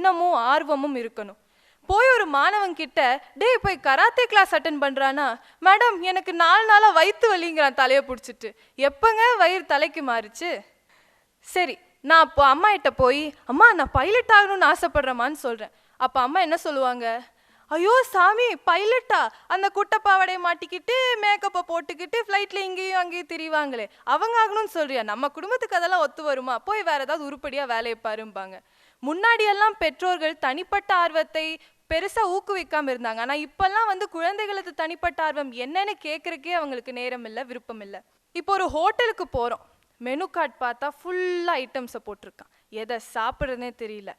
எண்ணமும் ஆர்வமும் இருக்கணும். போய் ஒரு மாணவன் கிட்ட டேய் போய் கராத்தே கிளாஸ் அட்டன் பண்றானா? மேடம் எனக்கு நாலு நாளா வயிற்று வலிங்கிறான் தலையை பிடிச்சிட்டு. எப்பங்க வயிறு தலைக்கு மாறுச்சு? சரி நான் அப்போ அம்மா கிட்ட போய் அம்மா நான் பைலட் ஆகணும்னு ஆசைப்படுறேம்மான்னு சொல்றேன். அப்ப அம்மா என்ன சொல்லுவாங்க? ஐயோ சாமி பைலட்டா அந்த குட்டை பாவாடையை மாட்டிக்கிட்டு மேக்கப்பை போட்டுக்கிட்டு ஃப்ளைட்ல இங்கேயும் அங்கேயும் திரிவாங்களே. அவங்க ஆகணும்னு சொல்றியா? நம்ம குடும்பத்துக்கு அதெல்லாம் ஒத்து வருமா? போய் வேற ஏதாவது உருப்படியா வேலையை பாரும்பாங்க. முன்னாடியெல்லாம் பெற்றோர்கள் தனிப்பட்ட ஆர்வத்தை பெருசா ஊக்குவிக்காம இருந்தாங்க. ஆனா இப்பெல்லாம் வந்து குழந்தைகளுக்கு தனிப்பட்ட ஆர்வம் என்னன்னு கேட்கறக்கே அவங்களுக்கு நேரம் இல்லை விருப்பம் இல்லை. இப்போ ஒரு ஹோட்டலுக்கு போறோம். மெனு கார்டு பார்த்தா ஃபுல்லாக ஐட்டம்ஸை போட்டிருக்கான். எதை சாப்பிட்றதுனே தெரியல.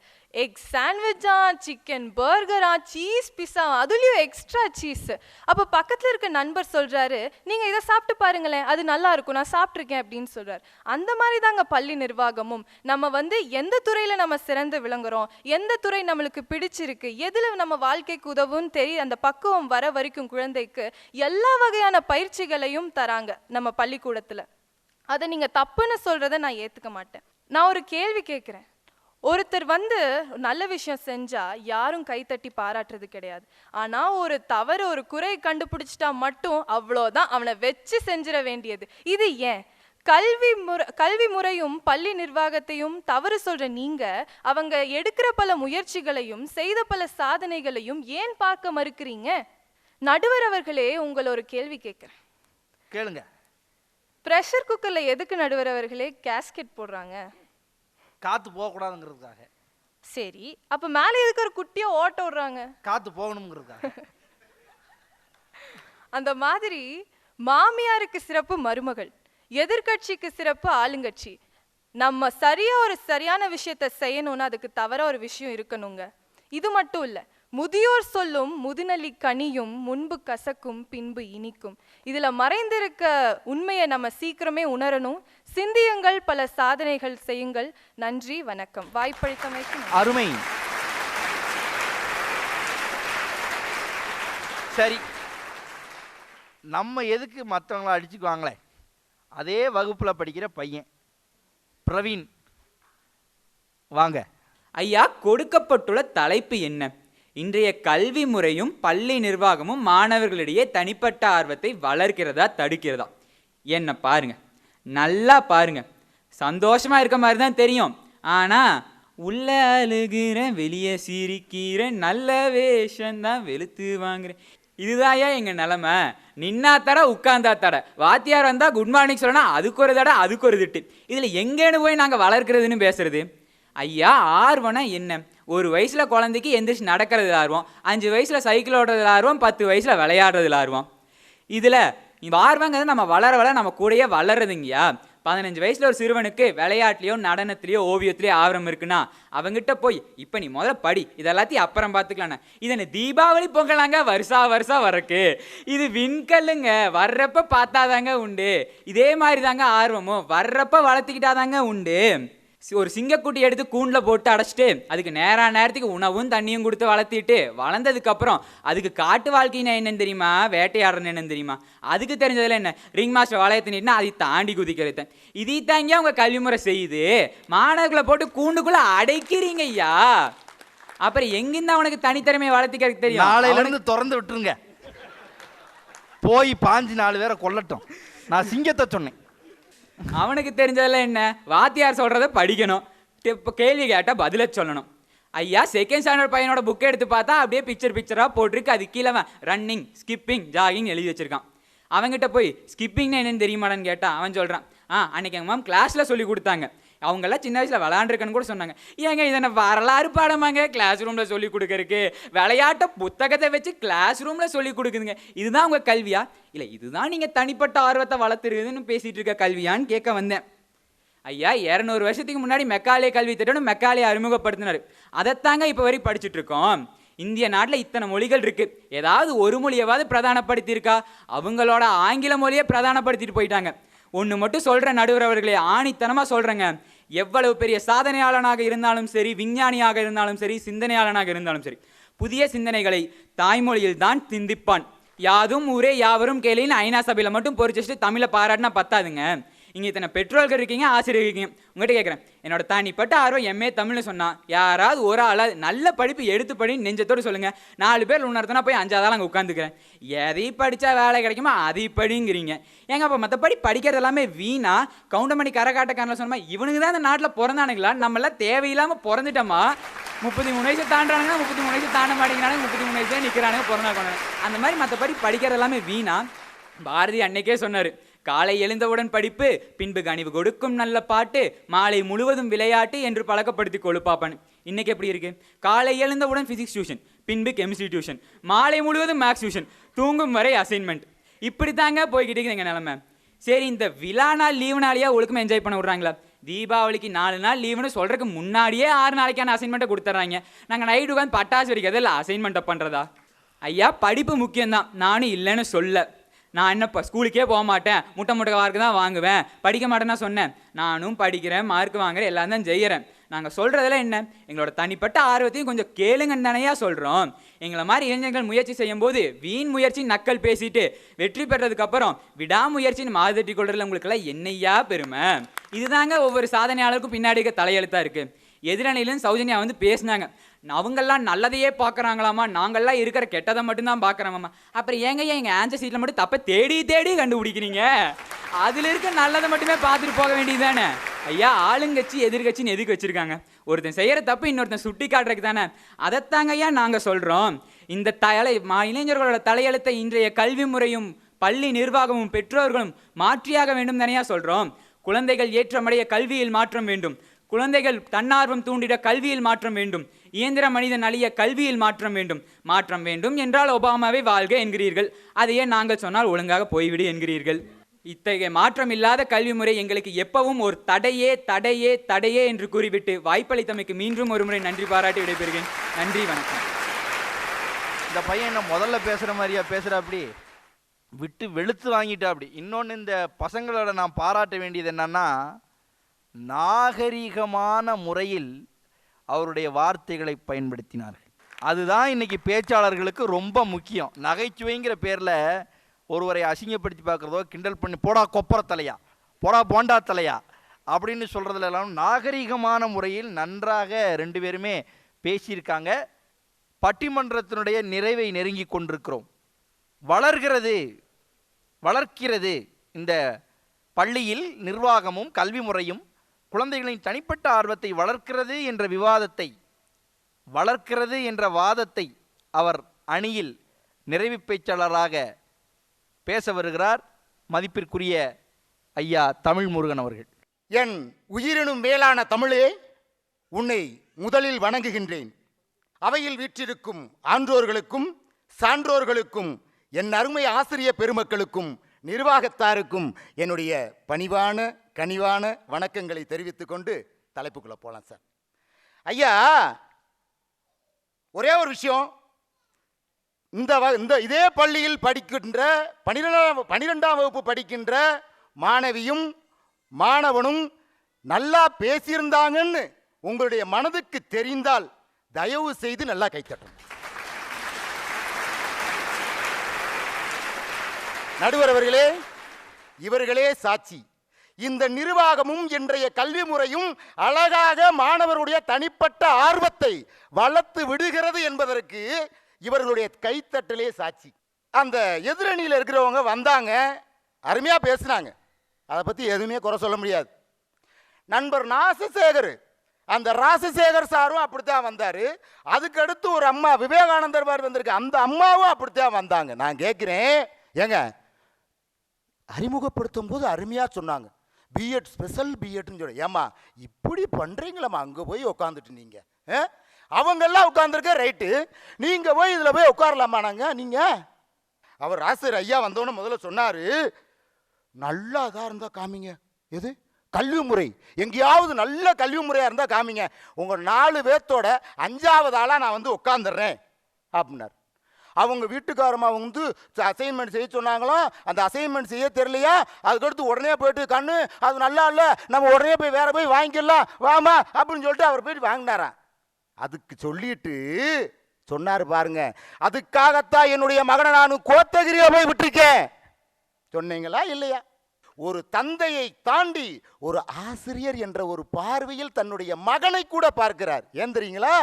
எக் சாண்ட்விச்சா சிக்கன் பர்கரா சீஸ் பிஸா அதுலேயும் எக்ஸ்ட்ரா சீஸ் அப்போ பக்கத்தில் இருக்க நண்பர் சொல்கிறாரு நீங்கள் இதை சாப்பிட்டு பாருங்களேன் அது நல்லா இருக்கும் நான் சாப்பிட்ருக்கேன் அப்படின்னு சொல்கிறார் அந்த மாதிரி தாங்க பள்ளி நிர்வாகமும். நம்ம வந்து எந்த துறையில் நம்ம சிறந்து விளங்குறோம் எந்த துறை நம்மளுக்கு பிடிச்சிருக்கு எதில் நம்ம வாழ்க்கைக்கு உதவும் தெரிய அந்த பக்குவம் வர வரைக்கும் குழந்தைக்கு எல்லா வகையான பயிற்சிகளையும் தராங்க நம்ம பள்ளிக்கூடத்தில். அதை நீங்கள் தப்புன்னு சொல்கிறத நான் ஏற்றுக்க மாட்டேன். நான் ஒரு கேள்வி கேட்குறேன். ஒருத்தர் வந்து நல்ல விஷயம் செஞ்சா யாரும் கைத்தட்டி பாராட்டுறது கிடையாது. ஆனா ஒரு தவறு ஒரு குறை கண்டுபிடிச்சிட்டா மட்டும் அவ்வளோதான் அவனை வச்சு செஞ்சிட வேண்டியது. இது ஏன்? கல்வி முறை கல்வி முறையும் பள்ளி நிர்வாகத்தையும் தவறு சொல்ற நீங்க அவங்க எடுக்கிற பல முயற்சிகளையும் செய்த பல சாதனைகளையும் ஏன் பார்க்க மறுக்கிறீங்க? நடுவர் அவர்களே உங்களை ஒரு கேள்வி கேட்குறேன். கேளுங்க. ப்ரெஷர் குக்கரில் எதுக்கு நடுவர் அவர்களே கேஸ்கெட் போடுறாங்க? காற்று போகக்கூடாதுங்கிறதுக்காக. சரி அப்போ மேலே ஒரு குட்டியை ஓட்ட விடுறாங்க. காற்று போகணுங்கிறதுக்காக அந்த மாதிரி மாமியாருக்கு சிறப்பு மருமகள் எதிர்க்கட்சிக்கு சிறப்பு ஆளுங்கட்சி. நம்ம சரியா ஒரு சரியான விஷயத்த செய்யணும்னா அதுக்கு தவற ஒரு விஷயம் இருக்கணுங்க. இது மட்டும் இல்ல முதியோர் சொல்லும் முதுநலி கனியும் முன்பு கசக்கும் பின்பு இனிக்கும். இதுல மறைந்திருக்க உண்மையை நம்ம சீக்கிரமே உணரணும் சிந்தியுங்கள் பல சாதனைகள் செய்யுங்கள். நன்றி வணக்கம். வாய்ப்பளித்தமைக்கு. அருமை. சரி. நம்ம எதுக்கு மற்றவங்கள அடிச்சுக்குவாங்களே? அதே வகுப்பில் படிக்கிற பையன். பிரவீன். வாங்க. ஐயா கொடுக்கப்பட்டுள்ள தலைப்பு என்ன? இன்றைய கல்வி முறையும் பள்ளி நிர்வாகமும் மாணவர்களிடையே தனிப்பட்ட ஆர்வத்தை வளர்க்கிறதா தடுக்கிறதா? என்ன பாருங்க. நல்லா பாருங்க. சந்தோஷமா இருக்க மாதிரி தான் தெரியும். ஆனா உள்ள அழுகிறேன் வெளியே சிரிக்கிறேன் நல்ல வேஷம் தான் வெளுத்து வாங்குறேன். இதுதான்யா எங்கள் நிலமை. நின்னா தட உட்கார்ந்தா தட. வாத்தியார் வந்தால் குட் மார்னிங் சொல்லணும் அதுக்கு ஒரு தடை அதுக்கு ஒரு திட்டு. இதில் எங்கேன்னு போய் நாங்கள் வளர்க்குறதுன்னு பேசுறது? ஐயா ஆர்வம்னா என்ன? ஒரு வயசில் குழந்தைக்கு எந்திரிச்சு நடக்கிறதுல ஆர்வம் அஞ்சு வயசில் சைக்கிள் ஓடுறதுல ஆர்வம் பத்து வயசில் விளையாடுறதுல ஆர்வம். இதில் ஆர்வங்கிறது நம்ம வளர வளர நம்ம கூடயே வளருதுங்கய்யா. பதினஞ்சு வயசுல ஒரு சிறுவனுக்கு விளையாட்லையோ நடனத்திலயோ ஓவியத்திலயோ ஆர்வம் இருக்குன்னா அவங்ககிட்ட போய் இப்போ நீ முதல்ல படி இதெல்லாத்தையும் அப்புறம் பார்த்துக்கலாண்ணா இதனை தீபாவளி பொங்கலாங்க வருஷா வருஷா வரக்கு. இது விண்கல்லுங்க வர்றப்ப பார்த்தாதாங்க உண்டு. இதே மாதிரி தாங்க ஆர்வமும் வர்றப்ப வளர்த்துக்கிட்டாதாங்க உண்டு. ஒரு சிங்கக்குட்டி எடுத்து கூண்டில் போட்டு அடைச்சிட்டு அதுக்கு நேரா நேரத்துக்கு உணவும் தண்ணியும் கொடுத்து வளர்த்திட்டு வளர்ந்ததுக்கு அப்புறம் அதுக்கு காட்டு வாழ்க்கைனா என்னன்னு தெரியுமா? வேட்டையாடுறன்னு என்னன்னு தெரியுமா? அதுக்கு தெரிஞ்சதுல என்ன? ரிங் மாஸ்டர் வளையத்து நீட்டினா அதை தாண்டி குதிக்கிறது இதை தாங்க உங்க கல்விமுறை செய்யுது. மாணவர்களை போட்டு கூண்டுக்குள்ள அடைக்கிறீங்க ஐயா. அப்புறம் எங்கிருந்து அவனுக்கு தனித்திறமையை வளர்த்திக்கிறதுக்கு தெரியும்? நாளையில அவனுக்கு- இருந்து திறந்து விட்டுருங்க. போய் பாஞ்சு நாலு பேரை கொல்லட்டும். நான் சிங்கத்தை சொன்னேன். அவனுக்கு தெரிஞ்சதெல்லாம் என்ன? வாத்தியார் சொல்கிறத படிக்கணும். இப்போ கேள்வி கேட்டால் பதில சொல்லணும். ஐயா செகண்ட் ஸ்டாண்டர்ட் பையனோட புக்கை எடுத்து பார்த்தா அப்படியே பிக்சர் பிக்சராக போட்டிருக்கு. அது கீழே ரன்னிங் ஸ்கிப்பிங் ஜாகிங் எழுதி வச்சிருக்கான். அவன்கிட்ட போய் ஸ்கிப்பிங்னா என்னென்னு தெரியுமாடான்னு கேட்டால் அவன் சொல்கிறான் ஆ அன்னைக்கு எங்கள் மேம் கிளாஸில் சொல்லி கொடுத்தாங்க. அவங்கெல்லாம் சின்ன வயசில் விளாண்டுருக்கன்னு கூட சொன்னாங்க. ஏங்க இதை வரலாறு பாடமாங்க? கிளாஸ் ரூமில் சொல்லி கொடுக்கறக்கு விளையாட்ட புத்தகத்தை வச்சு கிளாஸ் ரூமில் சொல்லி கொடுக்குதுங்க. இதுதான் உங்கள் கல்வியா? இல்லை இதுதான் நீங்கள் தனிப்பட்ட ஆர்வத்தை வளர்த்துருக்குதுன்னு பேசிகிட்டு இருக்க கல்வியான்னு கேட்க வந்தேன். ஐயா இரநூறு வருஷத்துக்கு முன்னாடி மெக்காலே கல்வி திட்டம்னு மெக்காலே அறிமுகப்படுத்தினார். அதைத்தாங்க இப்போ வரை படிச்சுட்டு இருக்கோம். இந்திய நாட்டில் இத்தனை மொழிகள் இருக்கு. ஏதாவது ஒரு மொழியவாவது பிரதானப்படுத்தியிருக்கா? அவங்களோட ஆங்கில மொழியை பிரதானப்படுத்திட்டு போயிட்டாங்க. ஒன்று மட்டும் சொல்கிற நடுவர் அவர்களே. ஆணித்தனமாக சொல்கிறேங்க எவ்வளவு பெரிய சாதனையாளனாக இருந்தாலும் சரி விஞ்ஞானியாக இருந்தாலும் சரி சிந்தனையாளனாக இருந்தாலும் சரி புதிய சிந்தனைகளை தாய்மொழியில் தான் சிந்திப்பான். யாதும் ஊரே யாவரும் கேளின்னு ஐநா சபையில் மட்டும் பொறிச்சு தமிழை பாராட்டினா பத்தாதுங்க. இங்கே இத்தனை பெற்றோர்கள் இருக்கீங்க ஆசிரியர் இருக்கீங்க. உங்கள்கிட்ட கேட்குறேன் என்னோட தனிப்பட்ட ஆர்வம் எம்ஏ தமிழ்னு சொன்னால் யாராவது ஒரு ஆளாவது நல்ல படிப்பு எடுத்து படி நெஞ்சத்தோடு சொல்லுங்கள் நாலு பேர் உணர்த்தினா போய் அஞ்சாவது அங்கே உட்காந்துக்கிறேன் எதை படித்தா வேலை கிடைக்குமோ அதை படிங்கிறீங்க. ஏங்க அப்போ மற்றபடி படிக்கிறது எல்லாமே வீணா. கவுண்டமணி கரகாட்டக்காரனில் சொன்னால் இவனுக்கு தான் இந்த நாட்டில் பிறந்தானுங்களா? நம்மளாம் தேவையில்லாமல் பிறந்துட்டோமா? முப்பத்தி மூணு வயசு தாண்டானுங்க முப்பத்தி மூணு வயசு தாண்ட மாட்டேங்கிறாங்க முப்பத்தி மூணு வயசுல நிற்கிறானுங்க பிறந்தாங்க அந்த மாதிரி மற்றபடி படிக்கிறது எல்லாமே வீணா. பாரதி அன்னைக்கே சொன்னார் காலை எழுந்தவுடன் படிப்பு பின்பு கனிவு கொடுக்கும் நல்ல பாட்டு மாலை முழுவதும் விளையாட்டு என்று பழக்கப்படுத்தி கொழுப்பாப்பன் இன்னைக்கு எப்படி இருக்கு? காலை எழுந்தவுடன் ஃபிசிக்ஸ் டியூஷன் பின்பு கெமிஸ்ட்ரி டியூஷன் மாலை முழுவதும் மேக்ஸ் டியூஷன் தூங்கும் வரை அசைன்மெண்ட் இப்படி தாங்க போய்கிட்டு இருக்குது எங்கள் நிலமை. சரி இந்த விழா நாள் லீவு நாளையா ஒழுக்கமாக என்ஜாய் பண்ண விட்றாங்களா? தீபாவளிக்கு நாலு நாள் லீவுன்னு சொல்கிறதுக்கு முன்னாடியே ஆறு நாளைக்கான அசைன்மெண்ட்டை கொடுத்துட்றாங்க நாங்கள் நைட்டு உட்காந்து பட்டாசு வரைக்கும் இல்லை அசைன்மெண்ட்டை பண்ணுறதா ஐயா படிப்பு முக்கியம்தான். நானும் இல்லைன்னு சொல்ல. நான் என்னப்பா ஸ்கூலுக்கே போக மாட்டேன். முட்டை முட்டை மார்க்கு தான் வாங்குவேன். படிக்க மாட்டேன்னா சொன்னேன். நானும் படிக்கிறேன் மார்க் வாங்குறேன் எல்லாம் தான் செய்கிறேன் நாங்கள் சொல்கிறதெல்லாம் என்ன? எங்களோட தனிப்பட்ட ஆர்வத்தையும் கொஞ்சம் கேளுங்கன்னு தானையா சொல்கிறோம் எங்களை மாதிரி இளைஞர்கள் முயற்சி செய்யும்போது வீண் முயற்சி நக்கல் பேசிட்டு வெற்றி பெற்றதுக்கப்புறம் விடாமுயற்சின்னு மாதிரி கொள்றதுல உங்களுக்கெல்லாம் என்னையா பெருமை? இதுதாங்க ஒவ்வொரு சாதனையாளருக்கும் பின்னாடி இருக்க தலையெழுத்தாக இருக்குது எதிரணியிலும் சௌஜன்யா வந்து பேசினாங்க. அவங்கெல்லாம் நல்லதையே பார்க்குறாங்களாமா? நாங்கள்லாம் இருக்கிற கெட்டதை மட்டும்தான் பார்க்குறாமாம்மா அப்புறம் ஏங்க ஏன் எங்கள் ஆன்சர் சீட்டில் மட்டும் தப்பை தேடி தேடி கண்டுபிடிக்கிறீங்க? அதில் இருக்க நல்லதை மட்டுமே பார்த்துட்டு போக வேண்டியதுதானே ஐயா ஆளுங்கட்சி எதிர்கட்சின்னு எதுக்கு வச்சுருக்காங்க? ஒருத்தன் செய்கிற தப்பு இன்னொருத்தன் சுட்டி காட்டுறதுக்கு தானே? அதைத்தாங்க ஐயா நாங்கள் சொல்கிறோம் இந்த தலை மா இளைஞர்களோட தலையெழுத்தை இன்றைய கல்வி முறையும் பள்ளி நிர்வாகமும் பெற்றோர்களும் மாற்றியாக வேண்டும் தானையா சொல்கிறோம் குழந்தைகள் ஏற்றமடைய கல்வியில் மாற்றம் வேண்டும். குழந்தைகள் தன்னார்வம் தூண்டிட கல்வியில் மாற்றம் வேண்டும். இயந்திர மனிதன் அழிய கல்வியில் மாற்றம் வேண்டும். மாற்றம் வேண்டும் என்றால் ஒபாமாவை வாழ்க என்கிறீர்கள். அதையே நாங்கள் சொன்னால் ஒழுங்காக போய்விடு என்கிறீர்கள். இத்தகைய மாற்றம் இல்லாத கல்வி முறை எங்களுக்கு எப்பவும் ஒரு தடையே தடையே தடையே என்று கூறிவிட்டு வாய்ப்பளித்தமைக்கு மீண்டும் ஒரு முறை நன்றி பாராட்டி விடைபெறுகிறேன். நன்றி வணக்கம். இந்த பையன் என்ன முதல்ல பேசுகிற மாதிரியா பேசுகிற அப்படி? விட்டு வெளுத்து வாங்கிட்டா அப்படி. இன்னொன்று இந்த பசங்களோட நான் பாராட்ட வேண்டியது என்னன்னா நாகரிகமான முறையில் அவருடைய வார்த்தைகளை பயன்படுத்தினார்கள். அதுதான் இன்றைக்கி பேச்சாளர்களுக்கு ரொம்ப முக்கியம். நகைச்சுவைங்கிற பேரில் ஒருவரை அசிங்கப்படுத்தி பார்க்குறதோ கிண்டல் பண்ணி போடா கொப்பர தலையா? போடா போண்டா தலையா? அப்படின்னு சொல்கிறதுலாம் நாகரிகமான முறையில் நன்றாக ரெண்டு பேருமே பேசியிருக்காங்க. பட்டிமன்றத்தினுடைய நிறைவை நெருங்கி கொண்டிருக்கிறோம். வளர்கிறது வளர்க்கிறது இந்த பள்ளியில் நிர்வாகமும் கல்வி முறையும் குழந்தைகளின் தனிப்பட்ட ஆர்வத்தை வளர்க்கிறது என்ற விவாதத்தை வளர்க்கிறது என்ற வாதத்தை அவர் அணியில் நிறைவு பேச்சாளராக பேச வருகிறார் மதிப்பிற்குரிய ஐயா தமிழ் முருகன் அவர்கள். என் உயிரினும் மேலான தமிழே உன்னை முதலில் வணங்குகின்றேன். அவையில் வீற்றிருக்கும் ஆன்றோர்களுக்கும் சான்றோர்களுக்கும் என் அருமை ஆசிரிய பெருமக்களுக்கும் நிர்வாகத்தாருக்கும் என்னுடைய பணிவான கனிவான வணக்கங்களை தெரிவித்துக் கொண்டு போகலாம் சார். ஐயா ஒரே ஒரு விஷயம். இந்த வ- இந்த இதே பள்ளியில் படிக்கின்ற பனிரெண்டாம் பனிரெண்டாம் வகுப்பு படிக்கின்ற மாணவியும் மாணவனும் நல்லா பேசியிருந்தாங்கன்னு உங்களுடைய மனதுக்கு தெரிந்தால் தயவு செய்து நல்லா கைத்தட்டும் நடுவர் அவர்களே இவர்களே சாட்சி. இந்த நிர்வாகமும் இன்றைய கல்வி முறையும் அழகாக மாணவருடைய தனிப்பட்ட ஆர்வத்தை வளர்த்து விடுகிறது என்பதற்கு இவர்களுடைய கைத்தட்டலே சாட்சி. அந்த எதிரணியில் இருக்கிறவங்க வந்தாங்க அருமையாக பேசினாங்க. அதை பற்றி எதுவுமே குறை சொல்ல முடியாது. நண்பர் நாசசேகர் அந்த ராசசேகர் சாரும் அப்படித்தான் வந்தார். அதுக்கடுத்து ஒரு அம்மா விவேகானந்தர் மாதிரி வந்திருக்கு. அந்த அம்மாவும் அப்படித்தான் வந்தாங்க. நான் கேட்குறேன் ஏங்க அறிமுகப்படுத்தும் போது அருமையாக சொன்னாங்க. பிஎட் ஸ்பெஷல் பிஎட்னு சொல்லி. ஏம்மா இப்படி பண்ணுறீங்களம்மா அங்கே போய் உட்காந்துட்டு நீங்கள் அவங்கெல்லாம் உட்காந்துருக்க ரைட்டு. நீங்கள் போய் இதில் போய் உட்காரலாமா நாங்கள் நீங்கள் அவர் ஆசிரியர் ஐயா வந்தோன்னு முதல்ல சொன்னார். நல்லா இதாக இருந்தால் காமிங்க. எது? கல்வி முறை எங்கேயாவது நல்ல கல்வி முறையாக இருந்தால் காமிங்க. உங்கள் நாலு பேர்த்தோட அஞ்சாவது ஆளாக நான் வந்து உட்காந்துடுறேன் அப்படின்னார். அவங்க வீட்டுக்காரமா வந்து அசைன்மெண்ட் செய்ய சொன்னாங்களாம் அந்த அசைன்மெண்ட் செய்ய தெரியலையா? அதுக்கடுத்து உடனே போயிட்டு கண்ணு அது நல்லா இல்லை. நம்ம உடனே போய் வேற போய் வாங்கிக்கலாம் வாமா அப்படின்னு சொல்லிட்டு அவர் போயிட்டு வாங்கினாராம். அதுக்கு சொல்லிட்டு சொன்னார் பாருங்க அதுக்காகத்தான் என்னுடைய மகனை நான் கோத்தகிரியா போய் விட்டுருக்கேன். சொன்னீங்களா இல்லையா? ஒரு தந்தையை தாண்டி ஒரு ஆசிரியர் என்ற ஒரு பார்வையில் தன்னுடைய மகனை கூட பார்க்கிறார். ஏந்திரீங்களா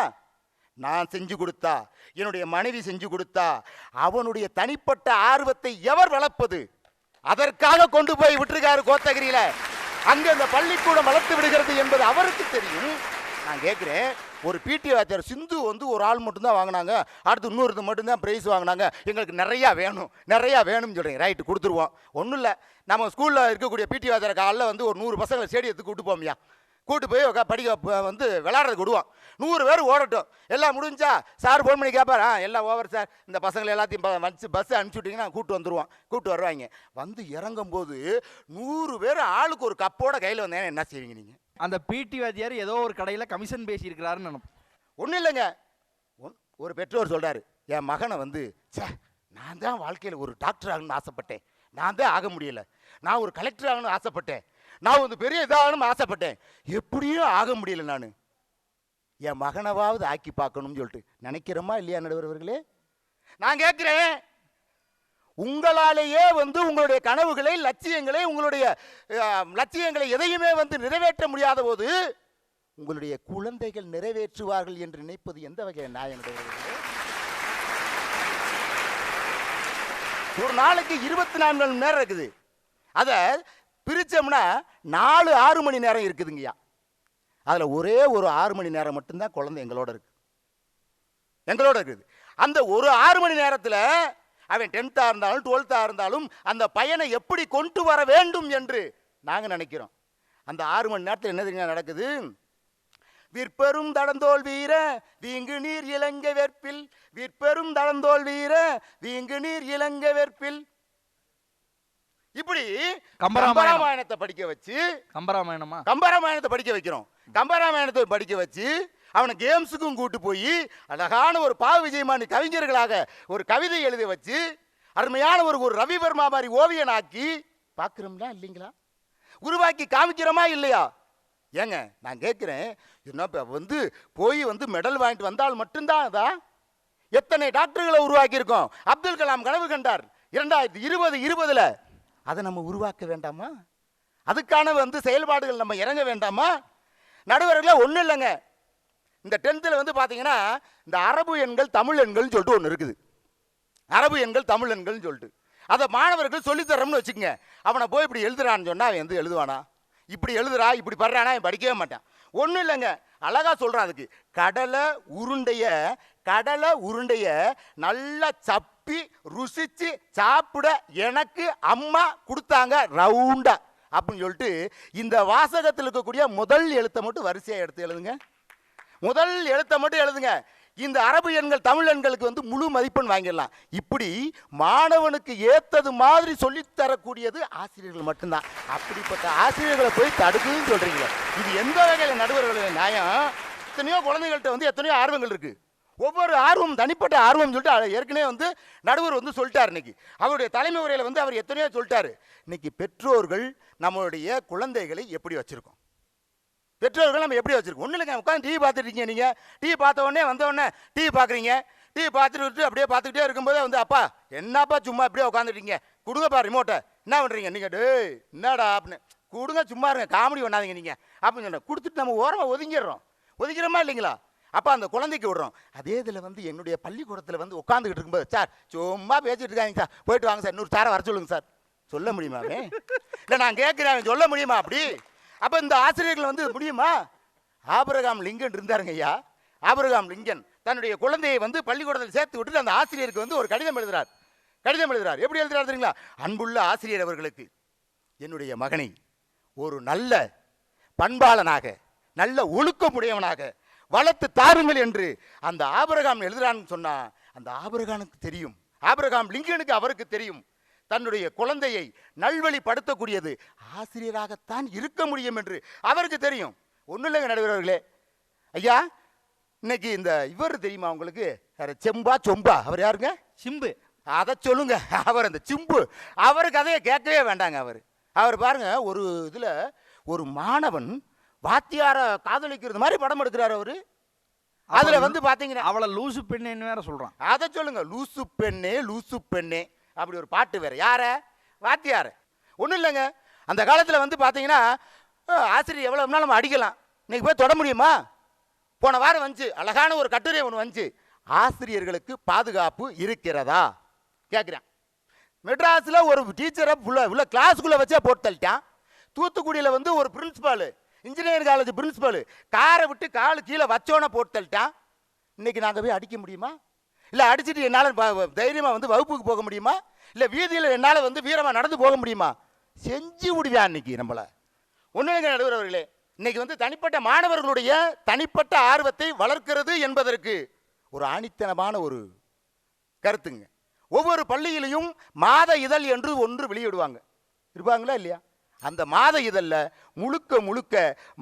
நான் செஞ்சு கொடுத்தா என்னுடைய மனைவி செஞ்சு கொடுத்தா அவனுடைய தனிப்பட்ட ஆர்வத்தை எவர் வளர்ப்பது? அதற்காக கொண்டு போய் விட்டுருக்காரு கோத்தகிரியில. அங்க இந்த பள்ளிக்கூடம் வளர்த்து விடுகிறது என்பது அவருக்கு தெரியும். நான் கேட்கிறேன் ஒரு பிடி வாத்தியார் சிந்து வந்து ஒரு ஆள் மட்டும்தான் வாங்கினாங்க அடுத்து இன்னொருத்தர் மட்டும்தான் ப்ரைஸ் வாங்கினாங்க எங்களுக்கு நிறையா வேணும் நிறையா வேணும்னு சொல்கிறீங்க ரைட்டு கொடுத்துருவோம். ஒன்றும் இல்லை. நம்ம ஸ்கூலில் இருக்கக்கூடிய பிடி வாத்தியார் காலைல வந்து ஒரு நூறு பசங்களை ஸ்டேடியத்துக்கு கூட்டு போமியா கூட்டு போய் உக்கா படிக்க வந்து விளாட்றதுக்கு விடுவோம் நூறு பேர் ஓடட்டும். எல்லாம் முடிஞ்சா சார் ஃபோன் பண்ணி கேட்பார் ஆ எல்லாம் ஓவர் சார் இந்த பசங்களை எல்லாத்தையும் வச்சு பஸ் அனுப்பிச்சி விட்டிங்கன்னா கூட்டு வந்துருவோம் கூட்டு வருவாங்க. வந்து இறங்கும் போது நூறு பேர் ஆளுக்கு ஒரு கப்போட கையில் வந்தேன் என்ன செய்வீங்க நீங்கள் அந்த பிடி வாத்தியார் ஏதோ ஒரு கடையில கமிஷன் பேசியிருக்கிறாருன்னு நினைப்போம். ஒன்றும் இல்லைங்க. ஒன்- ஒரு பெற்றோர் சொல்றாரு. என் மகனை வந்து ச்சே நான் தான் வாழ்க்கையில் ஒரு டாக்டர் ஆகணும்னு ஆசைப்பட்டேன். நான் தான் ஆக முடியல. நான் ஒரு கலெக்டர் ஆகணும்னு ஆசைப்பட்டேன். நான் வந்து பெரிய இதாகணும்னு ஆசைப்பட்டேன். எப்படியும் ஆக முடியல நான். என் மகனவாவது ஆக்கி பார்க்கணும்னு சொல்லிட்டு. நினைக்கிறோமா இல்லையா நடுவர்களே நான் கேட்குறேன் உங்களாலேயே வந்து உங்களுடைய கனவுகளை லட்சியங்களை உங்களுடைய லட்சியங்களை எதையுமே வந்து நிறைவேற்ற முடியாத போது உங்களுடைய குழந்தைகள் நிறைவேற்றுவார்கள் என்று நினைப்பது எந்த வகையான நியாயம் ஒரு நாளைக்கு இருபத்தி நான்கு மணி நேரம் இருக்குது. அதை பிரித்தோம்னா நாலு ஆறு மணி நேரம் இருக்குதுங்கய்யா. அதில் ஒரே ஒரு ஆறு மணி நேரம் மட்டும்தான் குழந்தை எங்களோட இருக்கு. எங்களோட இருக்குது. அந்த ஒரு ஆறு மணி நேரத்தில் அவன் டென்த்தாக இருந்தாலும் டுவெல்த்தாக இருந்தாலும் அந்த பையனை எப்படி கொண்டு வர வேண்டும் என்று நாங்கள் நினைக்கிறோம். அந்த ஆறு மணி நேரத்தில் என்ன நடக்குது? விற்பெரும் தடந்தோல் வீர வீங்கு நீர் இளங்க வெற்பில். விற்பெரும் தடந்தோல் வீர வீங்கு நீர் இளங்க வெற்பில். இப்படி. கம்பராமாயணத்தை படிக்க வச்சு கம்பராமாயணமா? கம்பராமாயணத்தை படிக்க வைக்கிறோம். கம்பராமாயணத்தை படிக்க வச்சு அவனை கேம்ஸுக்கும் கூட்டு போய் அழகான ஒரு பா விஜயமானி கவிஞர்களாக ஒரு கவிதை எழுத வச்சு அருமையான ஒரு ஒரு ரவிவர்மா மாதிரி ஓவியனாக்கி பார்க்குறோம்ல இல்லைங்களா? உருவாக்கி காமிக்கிறோமா இல்லையா? ஏங்க நான் கேட்குறேன் என்ன வந்து போய் வந்து மெடல் வாங்கிட்டு வந்தால் மட்டும்தான் அதா? எத்தனை டாக்டர்களை உருவாக்கியிருக்கோம்? அப்துல் கலாம் கனவு கண்டார். இரண்டாயிரத்தி இருபது இருபதுல. அதை நம்ம உருவாக்க வேண்டாமா? அதுக்கான வந்து செயல்பாடுகள் நம்ம இறங்க வேண்டாமா? நடுவர்களே ஒன்றும் இல்லைங்க. இந்த டென்த்தில் வந்து பார்த்தீங்கன்னா இந்த அரபு எண்கள் தமிழ் எண்கள்னு சொல்லிட்டு ஒன்று இருக்குது. அரபு எண்கள் தமிழ் எண்கள்னு சொல்லிட்டு. அதை மாணவர்கள் சொல்லித்தரோம்னு வச்சுக்கோங்க. அவனை போய் இப்படி எழுதுறான்னு சொன்னால் அவன் வந்து எழுதுவானா? இப்படி எழுதுறா இப்படி படுறானா அவன் படிக்கவே மாட்டான். ஒன்றும் இல்லைங்க. அழகாக சொல்கிறான் அதுக்கு. கடலை உருண்டைய கடலை உருண்டைய நல்லா சப் திருப்பி ருசிச்சு சாப்பிட எனக்கு அம்மா கொடுத்தாங்க ரவுண்டா. அப்படின்னு சொல்லிட்டு இந்த வாசகத்தில் இருக்கக்கூடிய முதல் எழுத்தை மட்டும் வரிசையாக எடுத்து எழுதுங்க. முதல் எழுத்தை மட்டும் எழுதுங்க. இந்த அரபு எண்கள் தமிழ் எண்களுக்கு வந்து முழு மதிப்பெண் வாங்கிடலாம். இப்படி மாணவனுக்கு ஏத்தது மாதிரி சொல்லித் தரக்கூடியது ஆசிரியர்கள் மட்டும்தான். அப்படிப்பட்ட ஆசிரியர்களை போய் தடுக்குதுன்னு சொல்றீங்களே இது எந்த வகையில் நடுவர்களுடைய நியாயம்? எத்தனையோ குழந்தைகள்கிட்ட வந்து எத்தனையோ ஆர்வங்கள் இருக்குது ஒவ்வொரு ஆர்வம் தனிப்பட்ட ஆர்வம் சொல்லிட்டு ஏற்கனவே வந்து நடுவர் வந்து சொல்லிட்டார் இன்னைக்கு. அவருடைய தலைமை உரையில் வந்து அவர் எத்தனையோ சொல்லிட்டாரு. இன்னைக்கு பெற்றோர்கள் நம்மளுடைய குழந்தைகளை எப்படி வச்சிருக்கோம்? பெற்றோர்கள் நம்ம எப்படி வச்சிருக்கோம்? ஒன்றும் இல்லைங்க உட்காந்து டிவி பார்த்துட்டு இருக்கீங்க நீங்கள் டிவி பார்த்த உடனே வந்த உடனே டிவி பார்க்குறீங்க. டிவி பார்த்துட்டு அப்படியே பார்த்துக்கிட்டே இருக்கும்போதே வந்து அப்பா என்னப்பா சும்மா அப்படியே உட்காந்துட்டீங்க கொடுங்கப்பா ரிமோட்டை என்ன பண்ணுறீங்க நீங்கள் டேய் என்னடா அப்படின்னு. கொடுங்க சும்மா இருங்க காமெடி பண்ணாதீங்க நீங்கள் அப்படின்னு சொன்னேன். கொடுத்துட்டு நம்ம ஓரமாக ஒதுங்கிடுறோம். ஒதுங்கிறோமா இல்லைங்களா? அப்போ அந்த குழந்தைக்கு விடுறோம். அதே இதில் வந்து என்னுடைய பள்ளிக்கூடத்தில் வந்து உட்காந்துக்கிட்டு இருக்கும்போது சார் சும்மா பேசிட்டு இருக்காங்க சார். போயிட்டு வாங்க சார். இன்னொரு சாரை வர சொல்லுங்க சார். சொல்ல முடியுமாவே இல்லை நான் கேட்குறேன். சொல்ல முடியுமா அப்படி? அப்போ இந்த ஆசிரியர்கள் வந்து முடியுமா? ஆபிரகாம் லிங்கன் இருந்தாருங்க ஐயா. ஆபிரகாம் லிங்கன் தன்னுடைய குழந்தையை வந்து பள்ளிக்கூடத்தில் சேர்த்து விட்டுட்டு அந்த ஆசிரியருக்கு வந்து ஒரு கடிதம் எழுதுறார். கடிதம் எழுதுறார். எப்படி எழுதுறாரு தெரியுங்களா? அன்புள்ள ஆசிரியர் அவர்களுக்கு என்னுடைய மகனை ஒரு நல்ல பண்பாளனாக நல்ல ஒழுக்கமுடையவனாக வளர்த்து தாருங்கள் என்று அந்த ஆபிரகாம் எழுதுறான்னு சொன்னா அந்த ஆபிரகானுக்கு தெரியும். ஆபிரகாம் லிங்கனுக்கு அவருக்கு தெரியும். தன்னுடைய குழந்தையை நல்வழிப்படுத்தக்கூடியது ஆசிரியராகத்தான் இருக்க முடியும் என்று அவருக்கு தெரியும். ஒன்றும் இல்லைங்க நடுவர்களே. ஐயா இன்னைக்கு இந்த இவர் தெரியுமா உங்களுக்கு? செம்பா சொம்பா. அவர் யாருங்க? சிம்பு. அதை சொல்லுங்க. அவர் அந்த சிம்பு. அவர் கதையை கேட்கவே வேண்டாங்க அவர். அவர் பாருங்க ஒரு இதில் ஒரு மாணவன் வாத்தியார காதலிக்கிறது மாதிரி படம் எடுக்கிறார் அவரு. அதுல வந்து பாத்தீங்கன்னா அவளை லூசு பெண்ணுன்னு வேற சொல்றான். அதை சொல்லுங்க. லூசு பெண்ணே லூசு பெண்ணே. அப்படி ஒரு பாட்டு வேற. யார? வாத்தியார. ஒன்றும் இல்லைங்க. அந்த காலத்தில் வந்து பார்த்தீங்கன்னா ஆசிரியர் எவ்வளோ வேணாலும் நம்ம அடிக்கலாம். இன்னைக்கு போய் தொட முடியுமா? போன வாரம் வந்துச்சு. அழகான ஒரு கட்டுரை ஒன்று வந்துச்சு. ஆசிரியர்களுக்கு பாதுகாப்பு இருக்கிறதா? கேட்குறேன் மெட்ராஸில் ஒரு டீச்சரை உள்ள உள்ள கிளாஸுக்குள்ளே வச்சே போட்டு தள்ளிட்டான். தூத்துக்குடியில் வந்து ஒரு பிரின்ஸ்பாலு இன்ஜினியரிங் காலேஜ் பிரின்ஸ்பாலு காரை விட்டு கால் கீழே வச்சோன்னே போட்டு தள்ளிட்டான். நாங்கள் போய் அடிக்க முடியுமா? இல்லை அடிச்சுட்டு என்னால் தைரியமாக வந்து வகுப்புக்கு போக முடியுமா? இல்லை வீதியில் என்னால் வந்து வீரமாக நடந்து போக முடியுமா? செஞ்சு விடுவியா இன்னைக்கு நம்மளை. ஒன்றுங்க நடுவர் அவர்களே இன்றைக்கி வந்து தனிப்பட்ட மாணவர்களுடைய தனிப்பட்ட ஆர்வத்தை வளர்க்கிறது என்பதற்கு ஒரு ஆணித்தனமான ஒரு கருத்துங்க. ஒவ்வொரு பள்ளியிலையும் மாத இதழ் என்று ஒன்று வெளியிடுவாங்க. இருப்பாங்களா இல்லையா? அந்த மாத இதழில் முழுக்க முழுக்க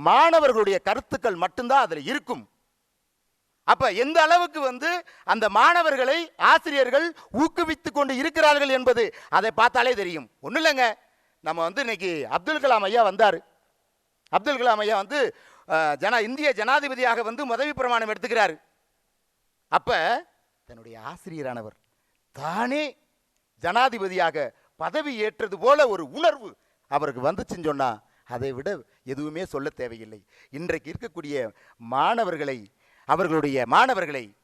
மாணவர்களுடைய கருத்துக்கள் மட்டும்தான் அதில் இருக்கும். அப்போ எந்த அளவுக்கு வந்து அந்த மாணவர்களை ஆசிரியர்கள் ஊக்குவித்து கொண்டு இருக்கிறார்கள் என்பது அதை பார்த்தாலே தெரியும். ஒன்றும் இல்லைங்க. நம்ம வந்து இன்னைக்கு அப்துல் கலாம் ஐயா வந்தார். அப்துல் கலாம் ஐயா வந்து ஜன ஜனா இந்திய ஜனாதிபதியாக வந்து உதவி பிரமாணம் எடுத்துக்கிறார். அப்போ தன்னுடைய ஆசிரியரானவர் தானே ஜனாதிபதியாக பதவி ஏற்றது போல ஒரு உணர்வு அவருக்கு வந்துச்சுன்னு சொன்னால் அதை விட எதுவுமே சொல்ல தேவையில்லை. இன்றைக்கு இருக்கக்கூடிய மாணவர்களை அவர்களுடைய மாணவர்களை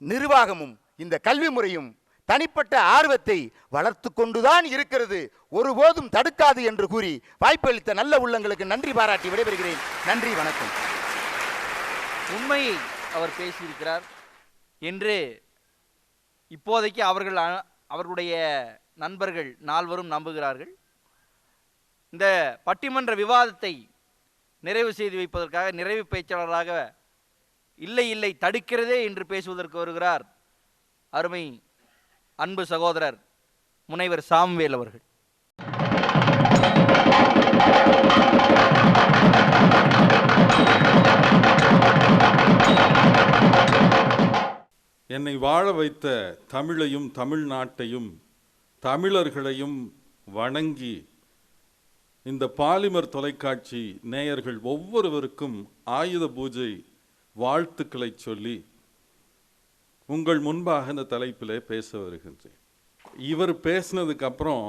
நிர்வாகமும் இந்த கல்வி முறையும் தனிப்பட்ட ஆர்வத்தை வளர்த்து கொண்டுதான் இருக்கிறது. ஒருபோதும் தடுக்காது என்று கூறி வாய்ப்பளித்த நல்ல உள்ளங்களுக்கு நன்றி பாராட்டி விடைபெறுகிறேன். நன்றி வணக்கம். உண்மையை அவர் பேசியிருக்கிறார். என்று இப்போதைக்கு அவர்கள் அவர்களுடைய நண்பர்கள் நால்வரும் நம்புகிறார்கள். இந்த பட்டிமன்ற விவாதத்தை நிறைவு செய்து வைப்பதற்காக நிறைவு பேச்சாளராக இல்லை இல்லை தடுக்கிறதே என்று பேசுவதற்கு வருகிறார் அருமை அன்பு சகோதரர் முனைவர் சாம்வேல் அவர்கள். என்னை வாழ வைத்த தமிழையும் தமிழ்நாட்டையும் தமிழர்களையும் வணங்கி இந்த பாலிமர் தொலைக்காட்சி நேயர்கள் ஒவ்வொருவருக்கும் ஆயுத பூஜை வாழ்த்துக்களை சொல்லி உங்கள் முன்பாக இந்த தலைப்பிலே பேச வருகின்றேன். இவர் பேசினதுக்கு அப்புறம்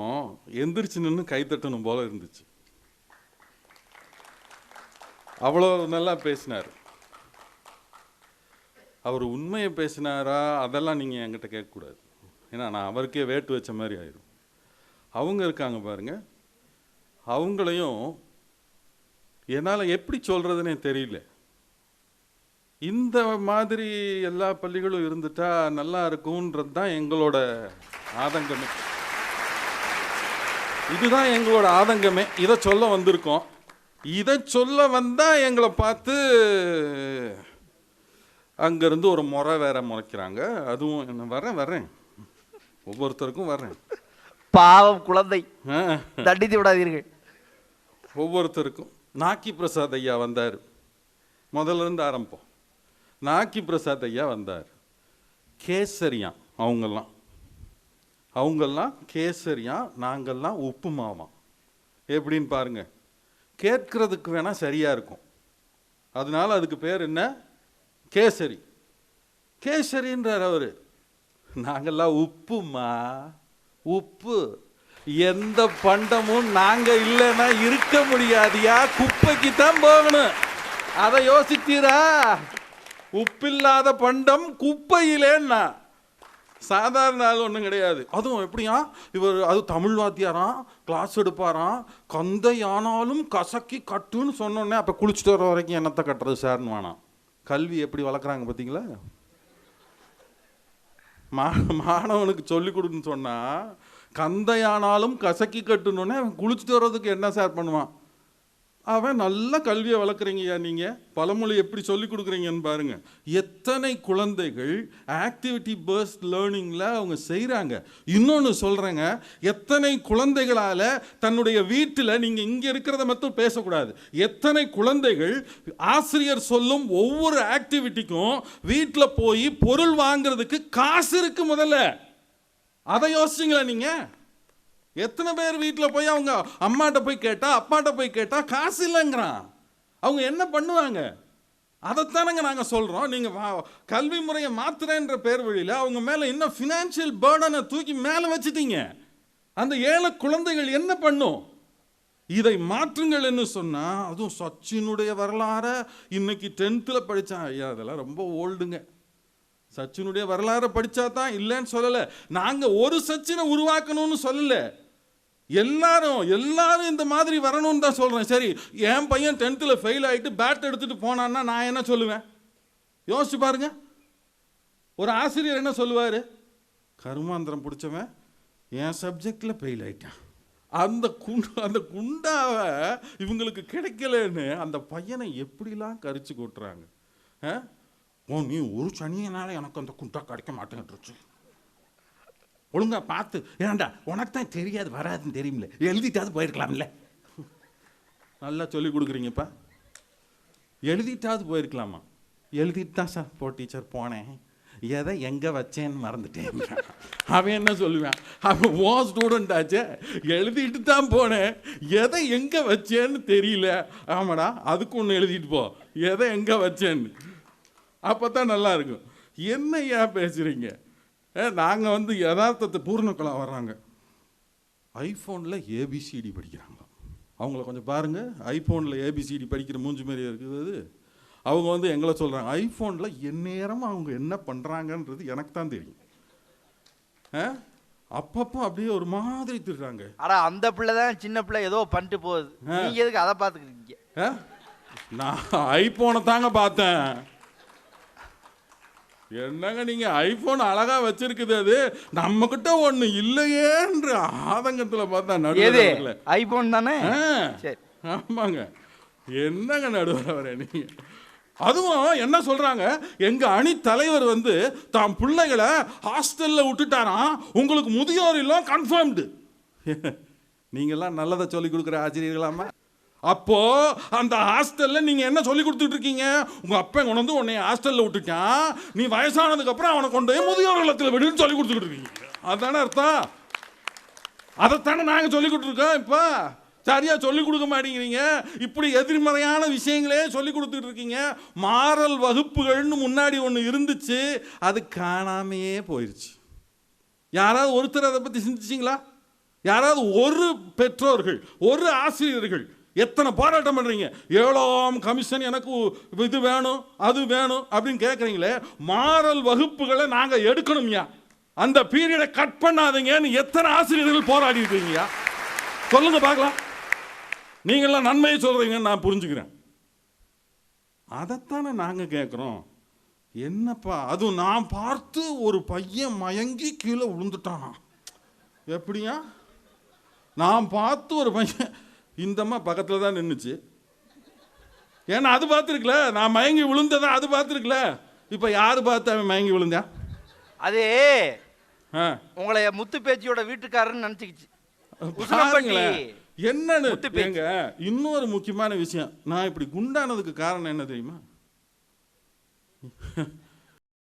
எந்திரிச்சு நின்று கைத்தட்டணும் போல இருந்துச்சு. அவ்வளோ நல்லா பேசினார். அவர் உண்மையை பேசினாரா? அதெல்லாம் நீங்கள் என்கிட்ட கேட்கக்கூடாது. ஏன்னா நான் அவருக்கே வேட்டு வச்ச மாதிரி ஆயிடும் அவங்க இருக்காங்க பாருங்க. அவங்களையும் என்னால் எப்படி சொல்கிறதுனே தெரியல. இந்த மாதிரி எல்லா பள்ளிகளும் இருந்துட்டா நல்லா இருக்கும்ன்றது தான் எங்களோட ஆதங்கமே. இதுதான் எங்களோட ஆதங்கமே. இதை சொல்ல வந்திருக்கோம். இதை சொல்ல வந்தால் எங்களை பார்த்து அங்கேருந்து ஒரு முறை வேற முறைக்கிறாங்க அதுவும் என்ன வரேன் வரேன் ஒவ்வொருத்தருக்கும் வரேன் பாவம் குழந்தை. தண்டித்து விடாதீர்கள். ஒவ்வொருத்தருக்கும். நாக்கி பிரசாத் ஐயா வந்தார். முதல்ல இருந்து ஆரம்பிப்போம். நாக்கி பிரசாத் ஐயா வந்தார். கேசரியா அவங்கெல்லாம். அவங்கெல்லாம் கேசரியா நாங்களெலாம் உப்புமாவான் எப்படின்னு பாருங்கள் கேட்கறதுக்கு வேணால் சரியாக இருக்கும். அதனால அதுக்கு பேர் என்ன? கேசரி. கேசரின்றார் அவர். நாங்கள்லாம் உப்புமா? உப்பு. எந்த பண்டமும் நாங்க இல்லைன்னா இருக்க முடியாதியா? குப்பைக்கு தான் போகணும். அதை யோசித்தீரா? உப்பில்லாத பண்டம் குப்பையிலேன்னா. சாதாரண ஆள் ஒன்றும் கிடையாது. அதுவும் எப்படியா? இவர் அது தமிழ் வாத்தியாராம் கிளாஸ் எடுப்பாராம். கந்தை ஆனாலும் கசக்கி கட்டுன்னு சொன்னோடனே அப்போ குளிச்சுட்டு வர வரைக்கும் என்னத்தை கட்டுறது சார்னு வேணாம் கல்வி எப்படி வளர்க்குறாங்க பார்த்தீங்களா? மா மாணவனுக்கு சொல்லிக் கொடுன்னு சொன்னால் கந்தையானாலும் கசக்கி கட்டணுன்னே அவன் குளிச்சுட்டு வர்றதுக்கு என்ன சார் பண்ணுவான்? அவன் நல்ல கல்வியை வளர்க்குறீங்கய்யா நீங்கள் பழமொழி எப்படி சொல்லி கொடுக்குறீங்கன்னு பாருங்க. எத்தனை குழந்தைகள் ஆக்டிவிட்டி பேஸ்ட் லேர்னிங்கில் அவங்க செய்கிறாங்க இன்னொன்று சொல்கிறேங்க எத்தனை குழந்தைகளால் தன்னுடைய வீட்டில் நீங்கள் இங்கே இருக்கிறத மட்டும் பேசக்கூடாது. எத்தனை குழந்தைகள் ஆசிரியர் சொல்லும் ஒவ்வொரு ஆக்டிவிட்டிக்கும் வீட்டில் போய் பொருள் வாங்குறதுக்கு காசு இருக்கு முதல்ல. அதை யோசிச்சிங்களா நீங்கள் எத்தனை பேர் வீட்டில் போய் அவங்க அம்மாட்ட போய் கேட்டால் அப்பாட்ட போய் கேட்டால் காசு இல்லைங்கிறான். அவங்க என்ன பண்ணுவாங்க? அதைத்தானங்க நாங்கள் சொல்கிறோம் நீங்கள் கல்வி முறையை மாத்திரன்ற பேர் வழியில் அவங்க மேலே இன்னும் ஃபினான்ஷியல் பேர்டனை தூக்கி மேலே வச்சுட்டீங்க? அந்த ஏழை குழந்தைகள் என்ன பண்ணும்? இதை மாற்றுங்கள் என்று சொன்னால் அதுவும் சச்சினுடைய வரலாற இன்னைக்கு டென்த்தில் படித்தான் ஐயா அதெல்லாம் ரொம்ப ஓல்டுங்க சச்சினுடைய வரலாறை படித்தா தான் இல்லைன்னு சொல்லலை. நாங்கள் ஒரு சச்சினை உருவாக்கணும்னு சொல்லலை. எல்லாரும் எல்லாரும் இந்த மாதிரி வரணும்னு தான் சொல்கிறேன் சரி என் பையன் டென்த்தில் ஃபெயில் ஆகிட்டு பேட் எடுத்துகிட்டு போனான்னா நான் என்ன சொல்லுவேன்? யோசிச்சு பாருங்க. ஒரு ஆசிரியர் என்ன சொல்லுவார்? கருமாந்திரம் பிடிச்சவன் என் சப்ஜெக்டில் ஃபெயில் ஆகிட்டான் அந்த குண்டு அந்த குண்டாவை இவங்களுக்கு கிடைக்கலன்னு அந்த பையனை எப்படிலாம் கரிச்சு கொட்டுறாங்க? ஆ? ஓ நீ ஒரு சனியனால எனக்கு அந்த குண்டா கிடைக்க மாட்டேன்ட்டுருச்சு ஒழுங்கா பார்த்து ஏன்டா உனக்கு தான் தெரியாது வராதுன்னு தெரியுமில்ல. எழுதிட்டாவது போயிருக்கலாம்ல. நல்லா சொல்லி கொடுக்குறீங்கப்பா. எழுதிட்டாவது போயிருக்கலாமா? எழுதிட்டு தான் சார் போ டீச்சர் போனேன். எதை எங்கே வச்சேன்னு மறந்துட்டேன். அவன் என்ன சொல்லுவான்? அவன் ஓ ஸ்டூடெண்ட் ஆச்சே எழுதிட்டு தான் போனேன். எதை எங்கே வச்சேன்னு தெரியல. ஆமாடா அதுக்கு ஒன்று எழுதிட்டு போ. எதை எங்கே வச்சேன்னு. அப்போ தான் நல்லா இருக்கும். என்ன ஏன் பேசுகிறீங்க நாங்கள் வந்து யதார்த்தத்தை பூர்ணக்கலா வர்றாங்க. ஐஃபோனில் ஏபிசிடி படிக்கிறாங்க. அவங்கள கொஞ்சம் பாருங்கள் ஐஃபோனில் ஏபிசிடி படிக்கிற மூஞ்சி மாதிரியே இருக்குது. அவங்க வந்து எங்களை சொல்கிறாங்க ஐஃபோனில் எந்நேரம் அவங்க என்ன பண்ணுறாங்கன்றது எனக்கு தான் தெரியும்? அப்பப்போ அப்படியே ஒரு மாதிரி திடுறாங்க அட அந்த பிள்ளை தான் சின்ன பிள்ளை. ஏதோ பண்ணிட்டு போகுது. நீங்க எதுக்கு அதை பார்த்துக்கிறீங்க ஆ? நான் ஐபோனை தாங்க பார்த்தேன். என்னங்க நீங்க ஐபோன் அழகா வச்சிருக்குது அது? நம்ம கிட்ட ஒண்ணு இல்லையேன்ற ஆதங்கத்துல பார்த்தா நடுவில் ஐபோன் தானே? சரி. ஆமாங்க. என்னங்க நடுவர் அவரே நீங்க? அதுவும் என்ன சொல்றாங்க? எங்க அணி தலைவர் வந்து தாம் பிள்ளைகளை ஹாஸ்டல்ல விட்டுட்டாராம் உங்களுக்கு முதியோர் இல்லம் கன்ஃபார்ம்டு நீங்கெல்லாம் நல்லதை சொல்லி கொடுக்குற ஆசிரியர்களாமா? அப்போ அந்த ஹாஸ்டல்ல நீங்க என்ன சொல்லி கொடுத்துட்டு இருக்கீங்க உங்க அப்பா கொண்டு வந்து உன்னை ஹாஸ்டல்ல விட்டுட்டான். நீ வயசானதுக்கு அப்புறம் அவனை கொண்டு போய் முதியோர் இல்லத்தில் விடுன்னு சொல்லி கொடுத்துட்டு இருக்கீங்க அதுதானே அர்த்தம்? அதைத்தானே நாங்கள் சொல்லி கொடுத்துருக்கோம் இப்போ? சரியா சொல்லி கொடுக்க மாட்டேங்கிறீங்க. இப்படி எதிர்மறையான விஷயங்களே சொல்லி கொடுத்துட்டு இருக்கீங்க மாறல் வகுப்புகள்னு முன்னாடி ஒன்று இருந்துச்சு. அது காணாமையே போயிடுச்சு யாராவது ஒருத்தர் அதை பற்றி சிந்திச்சிங்களா? யாராவது ஒரு பெற்றோர்கள் ஒரு ஆசிரியர்கள் எத்தனை போராட்டம் பண்றீங்க? ஏழாம் கமிஷன் எனக்கு இது வேணும் அது வேணும் அப்படின்னு கேட்குறீங்களே மாறல் வகுப்புகளை நாங்கள் எடுக்கணும்யா. அந்த பீரியடை கட் பண்ணாதீங்கன்னு எத்தனை ஆசிரியர்கள் போராடி இருக்கீங்கயா? சொல்லுங்க பார்க்கலாம். நீங்களாம் நன்மையை சொல்கிறீங்கன்னு நான் புரிஞ்சுக்கிறேன். அதைத்தானே நாங்கள் கேட்குறோம் என்னப்பா அதுவும் நான் பார்த்து ஒரு பையன் மயங்கி கீழே விழுந்துட்டானா எப்படியா? நான் பார்த்து ஒரு பையன் இந்தம்மா பக்கத்தில் தான் நின்றுச்சு ஏன்னா அது பார்த்துருக்கல. நான் மயங்கி விழுந்ததான் அது பார்த்துருக்கல. இப்போ யார் பார்த்து அவன் மயங்கி விழுந்தா? அது உங்களை முத்து பேச்சியோட வீட்டுக்காரன்னு நினைச்சுக்கிச்சு. என்னன்னு இன்னொரு முக்கியமான விஷயம். நான் இப்படி குண்டானதுக்கு காரணம் என்ன தெரியுமா?